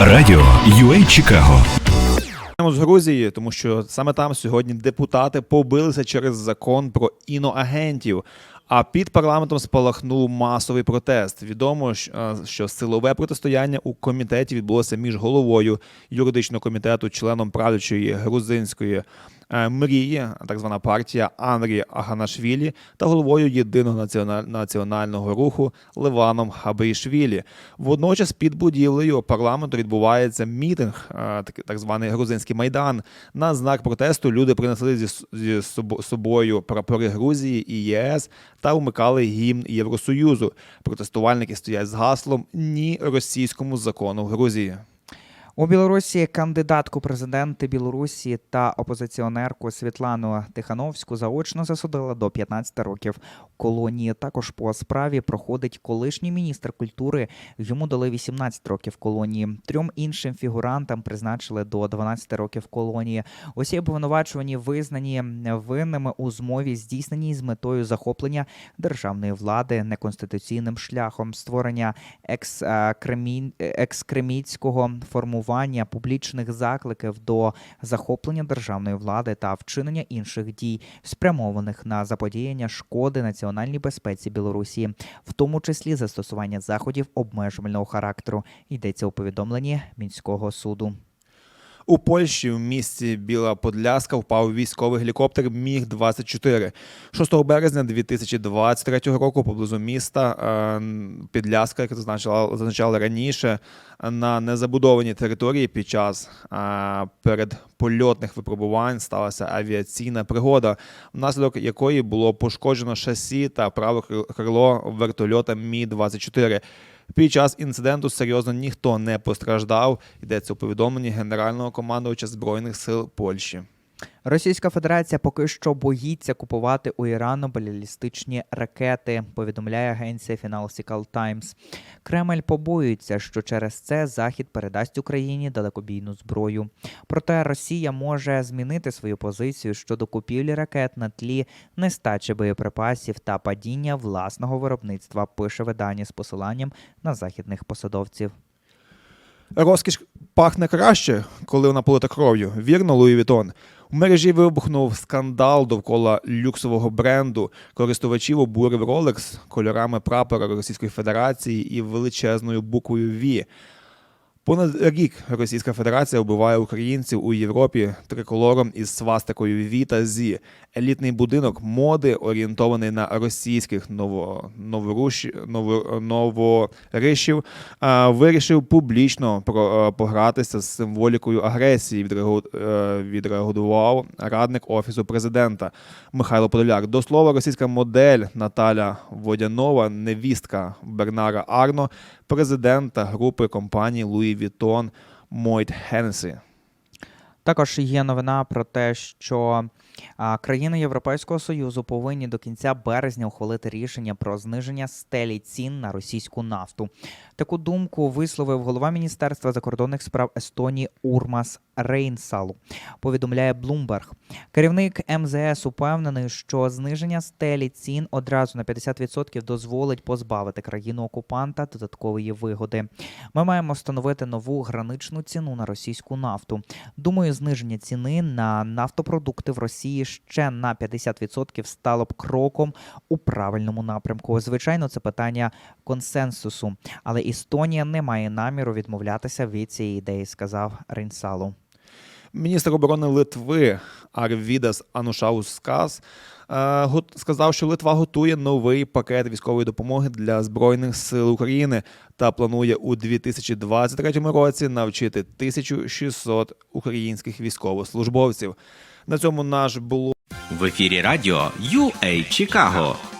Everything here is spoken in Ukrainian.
Радіо UA Чикаго. З Грузії, тому що саме там сьогодні депутати побилися через закон про іноагентів. А під парламентом спалахнув масовий протест. Відомо, що- силове протистояння у комітеті відбулося між головою юридичного комітету, членом правлячої грузинської мрії, так звана партія Анрі Аганашвілі, та головою єдиного національного руху Ливаном Хабейшвілі. Водночас під будівлею парламенту відбувається мітинг, е, так, званий грузинський майдан. На знак протесту люди принесли зі, собою прапори Грузії і ЄС та вмикали гімн Євросоюзу. Протестувальники стоять з гаслом Ні російському закону Грузії. У Білорусі кандидатку президенти Білорусі та опозиціонерку Світлану Тихановську заочно засудили до 15 років колонії. Також по справі проходить колишній міністр культури. Йому дали 18 років колонії. Трьом іншим фігурантам призначили до 12 років колонії. Усі обвинувачувані визнані винними у змові, здійсненій з метою захоплення державної влади неконституційним шляхом створення екскремі- екскремітського формування публічних закликів до захоплення державної влади та вчинення інших дій, спрямованих на заподіяння шкоди національній безпеці Білорусі, в тому числі застосування заходів обмежувального характеру. Йдеться у повідомленні мінського суду. У Польщі в місті Біла Подляска впав військовий гелікоптер Міг 24 6 березня 2023 року поблизу міста е, Підляска, як зазначало, зазначали раніше, на незабудованій території під час е, передпольотних випробувань сталася авіаційна пригода, внаслідок якої було пошкоджено шасі та праве крило вертольота Мі 24 під час інциденту серйозно ніхто не постраждав. Йдеться у повідомленні генерального командувача збройних сил Польщі. Російська Федерація поки що боїться купувати у Ірану балістичні ракети, повідомляє агенція Financial Times. Кремль побоюється, що через це Захід передасть Україні далекобійну зброю. Проте Росія може змінити свою позицію щодо купівлі ракет на тлі нестачі боєприпасів та падіння власного виробництва. Пише видання з посиланням на західних посадовців. Розкіш пахне краще, коли вона полита кров'ю. Вірно, Луї Вітон. У мережі вибухнув скандал довкола люксового бренду. Користувачів обурив Rolex кольорами прапора Російської Федерації і величезною буквою V. Понад рік Російська Федерація вбиває українців у Європі триколором із свастикою V та Z. Елітний будинок моди, орієнтований на російських ново, новоруші, ново, новоришів, вирішив публічно про, погратися з символікою агресії. Відреагу- е, Відреагував радник офісу президента Михайло Подоляк. До слова, російська модель Наталя Водянова, невістка Бернара Арно, президента групи компаній Луї Вітон Мойт Хенсі. Також є новина про те, що країни Європейського союзу повинні до кінця березня ухвалити рішення про зниження стелі цін на російську нафту. Таку думку висловив голова Міністерства закордонних справ Естонії Урмас Рейнсалу. Повідомляє Bloomberg. Керівник МЗС упевнений, що зниження стелі цін одразу на 50% дозволить позбавити країну окупанта додаткової вигоди. Ми маємо встановити нову граничну ціну на російську нафту. Думаю, зниження ціни на нафтопродукти в Росії ще на 50% стало б кроком у правильному напрямку. Звичайно, це питання консенсусу, але Естонія не має наміру відмовлятися від цієї ідеї, сказав Рейнсалу. Міністр оборони Литви Арвідас Анушаускас е, сказав, що Литва готує новий пакет військової допомоги для збройних сил України та планує у 2023 році навчити 1600 українських військовослужбовців. На цьому наш було. В ефірі радіо UA Чикаго.